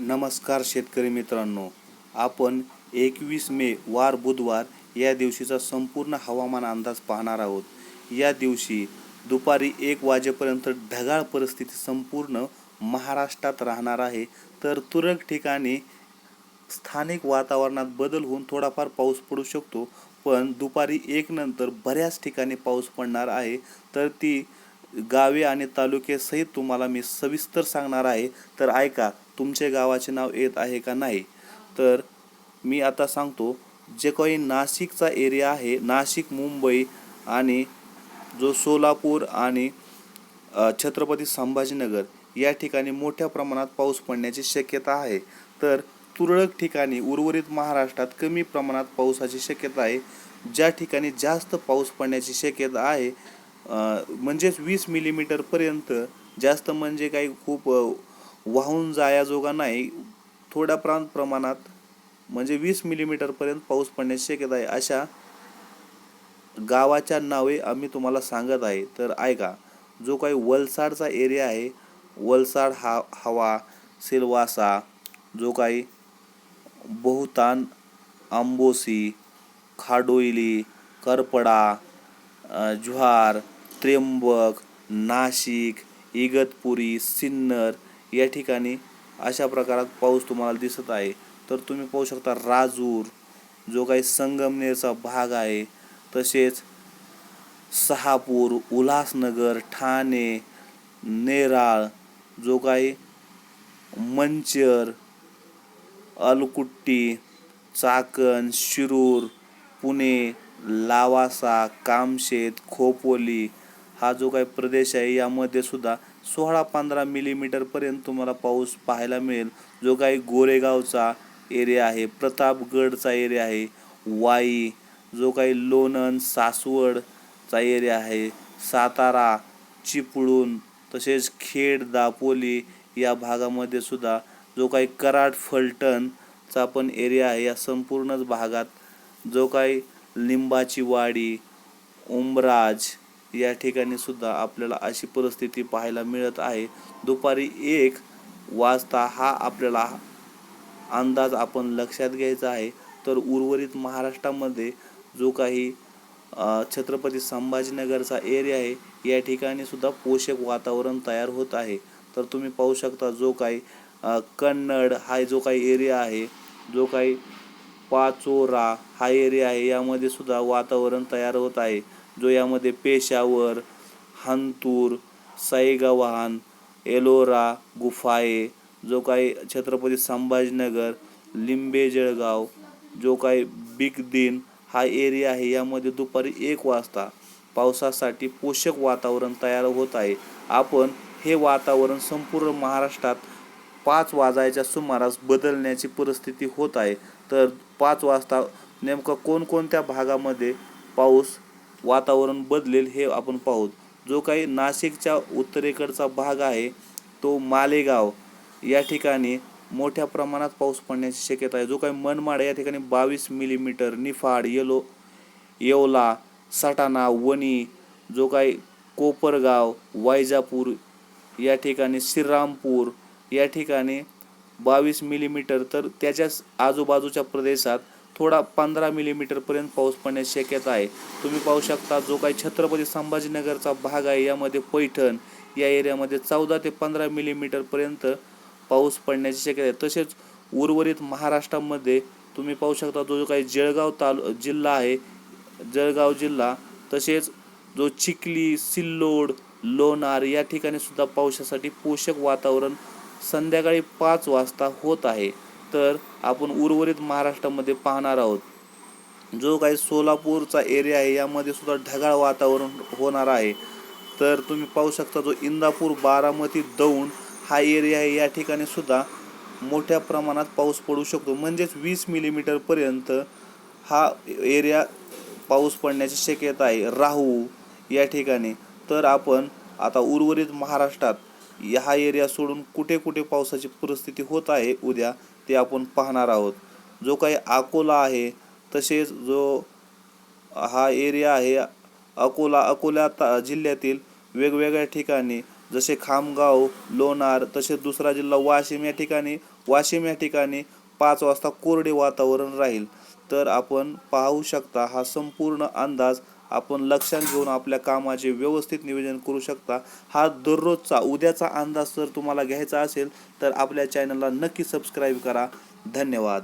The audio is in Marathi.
नमस्कार शेतकरी मित्रांनो. आपण एकवीस मे वार बुधवार या दिवशीचा संपूर्ण हवामान अंदाज पाहणार आहोत. या दिवशी दुपारी एक वाजेपर्यंत ढगाळ परिस्थिती संपूर्ण महाराष्ट्रात राहणार आहे. तर तुरळक ठिकाणी स्थानिक वातावरणात बदल होऊन थोडाफार पाऊस पडू शकतो. पण दुपारी एक नंतर बऱ्याच ठिकाणी पाऊस पडणार आहे. तर ती गावे आणि तालुके सहित तुम्हाला मी सविस्तर सांगणार आहे. तर ऐका तुमचे गावाचे नाव येत आहे का नाही? तर मी आता सांगतो जे काही नाशिकचा एरिया आहे नाशिक मुंबई आणि जो सोलापूर आणि छत्रपती संभाजीनगर या ठिकाणी मोठ्या प्रमाणात पाऊस पडण्याची शक्यता आहे. तर तुरळक ठिकाणी उर्वरित महाराष्ट्रात कमी प्रमाणात पावसाची शक्यता आहे. ज्या ठिकाणी जास्त पाऊस पडण्याची शक्यता आहे म्हणजेच वीस मिलीमीटरपर्यंत जास्त म्हणजे काही खूप वाहून जायाजोगा नाही थोड्या प्रांत प्रमाणात म्हणजे वीस मिलीमीटरपर्यंत पाऊस पडण्याची शक्यता आहे अशा गावाच्या नावे आम्ही तुम्हाला सांगत आहे. तर ऐका जो काही वलसाडचा एरिया आहे वलसाड हा हवा सिलवासा जो काही बहुतान आंबोसी खाडोईली करपडा ज्वार त्र्यंबक नाशिक इगतपुरी सिन्नर या ठिकाणी अशा प्रकारात पाऊस तुम्हाला दिसत आहे. तर तुम्ही पाहू शकता राजूर जो काही संगमनेरचा भाग आहे तसेच सहापूर उल्हासनगर ठाणे नेराळ जो काही मंचर अलकुट्टी चाकण शिरूर पुणे लावासा कामशेत खोपोली हा जो काही प्रदेश आहे यामध्ये सुद्धा सोळा पंधरा मिलीमीटरपर्यंत तुम्हाला पाऊस पाहायला मिळेल. जो काही गोरेगावचा एरिया आहे प्रतापगडचा एरिया आहे वाई जो काही लोणंद सासवडचा एरिया आहे सातारा चिपळूण तसेच खेड दापोली या भागामध्ये सुद्धा जो काही कराड फलटणचा पण एरिया आहे या संपूर्णच भागात जो काही लिंबाची वाडी उमराज या ठिकाणी सुद्धा आपल्याला अशी परिस्थिती पाहायला मिळत आहे. दुपारी एक वाजता हा आपल्याला अंदाज आपण लक्षात घ्यायचा आहे. तर उर्वरित महाराष्ट्रामध्ये जो काही छत्रपती संभाजीनगरचा एरिया आहे या ठिकाणी सुद्धा पोषक वातावरण तयार होत आहे. तर तुम्ही पाहू शकता जो काही कन्नड हा जो काही एरिया आहे जो काही पाचोरा हा एरिया आहे यामध्ये सुद्धा वातावरण तयार होत आहे. जो यामध्ये पेशावर हंतूर साईगव्हाण एलोरा गुफाये जो काही छत्रपती संभाजीनगर लिंबे जळगाव जो काही बिग दिन हा एरिया आहे यामध्ये दुपारी एक वाजता पावसासाठी पोषक वातावरण तयार होत आहे. आपण हे वातावरण संपूर्ण महाराष्ट्रात पाच वाजायच्या सुमारास बदलण्याची परिस्थिती होत आहे. तर पाच वाजता नेमकं कोणकोणत्या भागामध्ये पाऊस वातावरण बदलेल हे आपण पाहू जो काही नाशिकच्या उत्तरेकडचा भाग आहे तो मालेगाव. या ठिकाणी मोठ्या प्रमाणात पाऊस पडण्याची शक्यता आहे. जो काही मनमाड या ठिकाणी बावीस मिलीमीटर निफाड येलो येवला सटाणा वणी जो काही कोपरगाव वायजापूर या ठिकाणी श्रीरामपूर या ठिकाणी बावीस मिलीमीटर. तर त्याच्याच आजूबाजूच्या प्रदेशात थोडा पंधरा मिलीमीटरपर्यंत पाऊस पडण्याची शक्यता आहे. तुम्ही पाहू शकता जो काही छत्रपती संभाजीनगरचा भाग आहे यामध्ये पैठण या एरियामध्ये चौदा ते पंधरा मिलीमीटरपर्यंत पाऊस पडण्याची शक्यता आहे. तसेच उर्वरित महाराष्ट्रामध्ये तुम्ही पाहू शकता जो जो काही जळगाव तालु जिल्हा आहे जळगाव जिल्हा तसेच जो चिखली सिल्लोड लोणार या ठिकाणी सुद्धा पावसासाठी पोषक वातावरण संध्याकाळी पाच वाजता होत आहे. तर आपण उर्वरित महाराष्ट्रामध्ये पाहणार आहोत. जो काही सोलापूरचा एरिया आहे यामध्ये सुद्धा ढगाळ वातावरण होणार आहे. तर तुम्ही पाहू शकता जो इंदापूर बारामती दौंड हा एरिया आहे या ठिकाणी सुद्धा मोठ्या प्रमाणात पाऊस पडू शकतो. म्हणजेच वीस मिलीमीटरपर्यंत हा एरिया पाऊस पडण्याची शक्यता आहे. राहू या ठिकाणी. तर आपण आता उर्वरित महाराष्ट्रात हा एरिया सोडून कुठे कुठे पावसाची परिस्थिती होत आहे उद्या ते आपण पाहणार आहोत. जो काही अकोला आहे तसेच जो हा एरिया आहे अकोला अकोला ता जिल्ह्यातील वेगवेगळ्या ठिकाणी जसे खामगाव लोणार तसेच दुसरा जिल्हा वाशिम या ठिकाणी वाशिम या ठिकाणी पाच वाजता कोरडे वातावरण राहील. तर आपण पाहू शकता हा संपूर्ण अंदाज आपण लक्षात घेऊन आपल्या कामाचे व्यवस्थित नियोजन करू शकता. हा दररोजचा उद्याचा अंदाज जर तुम्हाला घ्यायचा असेल तर आपल्या चॅनलला नक्की सबस्क्राईब करा. धन्यवाद.